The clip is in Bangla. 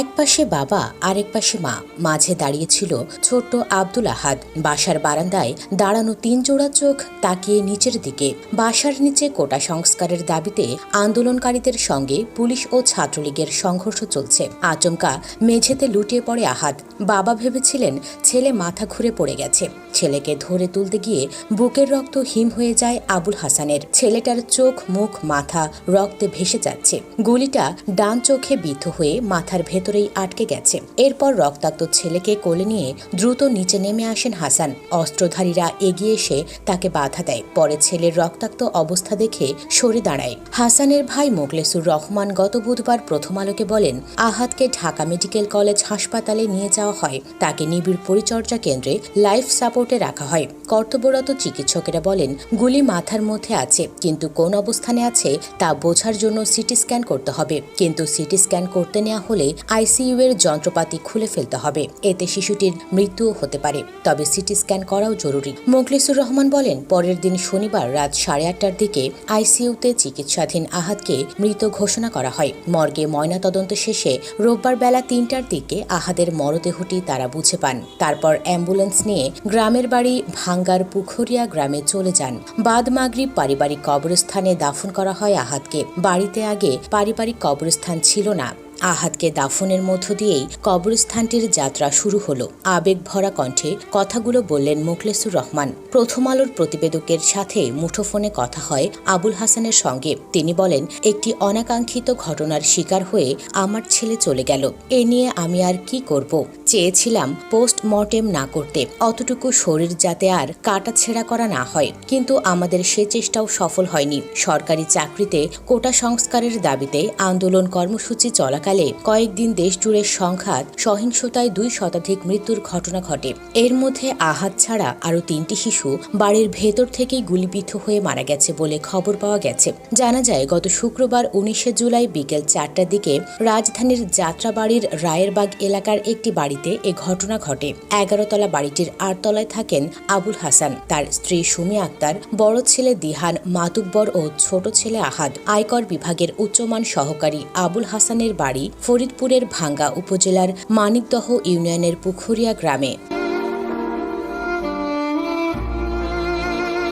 এক পাশে বাবা, আরেক পাশে মা। মাঝে দাঁড়িয়েছিল ছোট্ট আব্দুল আহাদ। বাসার বারান্দায় দাঁড়ানো তিন জোড়া চোখ তাকিয়ে নিচের দিকে। বাসার নিচে কোটা সংস্কারের দাবিতে আন্দোলনকারীদের সঙ্গে পুলিশ ও ছাত্রলীগের সংঘর্ষ চলছে। আচমকা মেঝেতে লুটিয়ে পড়ে আহাদ। বাবা ভেবেছিলেন ছেলে মাথা ঘুরে পড়ে গেছে। ছেলেকে ধরে তুলতে গিয়ে বুকের রক্ত হিম হয়ে যায় আবুল হাসানের। ছেলেটার চোখ, মুখ, মাথা রক্তে ভেসে যাচ্ছে। গুলিটা ডান চোখে বিদ্ধ হয়ে মাথার ভেতরেই আটকে গেছে। এরপর রক্তাক্ত ছেলেকে কোলে নিয়ে দ্রুত নিচে নেমে আসেন হাসান। অস্ত্রধারীরা এগিয়ে এসে তাকে বাধা দেয়। পরে ছেলের রক্তাক্ত অবস্থা দেখে সরে দাঁড়ায়। হাসানের ভাই মোগলেসুর রহমান গত বুধবার প্রথম আলোকে বলেন আহাদকে ঢাকা মেডিকেল কলেজ হাসপাতালে নিয়ে যাওয়া হয়। তাকে নিবিড় পরিচর্যা কেন্দ্রে লাইফ সাপোর্টে রাখা হয়। কর্তব্যরত চিকিৎসকেরা বলেন, গুলি মাথার মধ্যে আছে, কিন্তু কোন অবস্থানে আছে তা বোঝার জন্য সিটি স্ক্যান করতে হবে। কিন্তু সিটি স্ক্যান করতে নেওয়া হলে আইসিইউ এর যন্ত্রপাতি খুলে ফেলতে হবে। এতে শিশুটির মৃত্যুও হতে পারে। তবে সিটি স্ক্যান করাও জরুরি। মোখলেসুর রহমান বলেন, পরের দিন শনিবার রাত সাড়ে আটটার দিকে আইসিইউতে চিকিৎসাধীন আহাদকে মৃত ঘোষণা করা হয়। মর্গে ময়নাতদন্ত শেষে রোববার বেলা তিনটার দিকে আহাদের মরদেহটি তারা বুঝে পান। তারপর অ্যাম্বুলেন্স নিয়ে গ্রামের বাড়ি ভাঙ্গার পুখরিয়া গ্রামে চলে যান। বাদ মাগরিব পারিবারিক কবরস্থানে দাফন করা হয় আহাদকে বাড়িতে আগে পারিবারিক কবরস্থান ছিল না। আহাদকে দাফনের মধ্য দিয়েই কবরস্থানটির যাত্রা শুরু হল। আবেগ ভরা কণ্ঠে কথাগুলো বললেন মুখলেসুর রহমান। প্রথম আলোর প্রতিবেদকের সাথে মুঠোফোনে কথা হয় আবুল হাসানের সঙ্গে। তিনি বলেন, একটি অনাকাঙ্ক্ষিত ঘটনার শিকার হয়ে আমার ছেলে চলে গেল। এ নিয়ে আমি আর কি করব? চেয়েছিলাম পোস্ট মর্টেম না করতে। অতটুকু শরীর যাতে আর কাটা ছেঁড়া করা না হয়। কিন্তু আমাদের সে চেষ্টাও সফল হয়নি। সরকারি চাকরিতে কোটা সংস্কারের দাবিতে আন্দোলন কর্মসূচি চলাকালে কয়েকদিন দেশ জুড়ে সংঘাত, সহিংসতায় দুই শতাধিক মৃত্যুর ঘটনা ঘটে। এর মধ্যে আহাত ছাড়া আরও তিনটি শিশু বাড়ির ভেতর থেকেই গুলিবিদ্ধ হয়ে মারা গেছে বলে খবর পাওয়া গেছে। জানা যায়, গত শুক্রবার উনিশে জুলাই বিকেল চারটার দিকে রাজধানীর যাত্রাবাড়ির রায়েরবাগ এলাকার একটি বাড়িতে এ ঘটনা ঘটে। এগারো তলা বাড়িটির আটতলায় থাকেন আবুল হাসান। তার স্ত্রী সুমি আক্তার, বড় ছেলে দিহান মাতুব্বর ও ছোট ছেলে আহাদ আয়কর বিভাগের উচ্চমান সহকারী আবুল হাসানের বাড়ি ফরিদপুরের ভাঙ্গা উপজেলার মানিকদহ ইউনিয়নের পুখুরিয়া গ্রামে।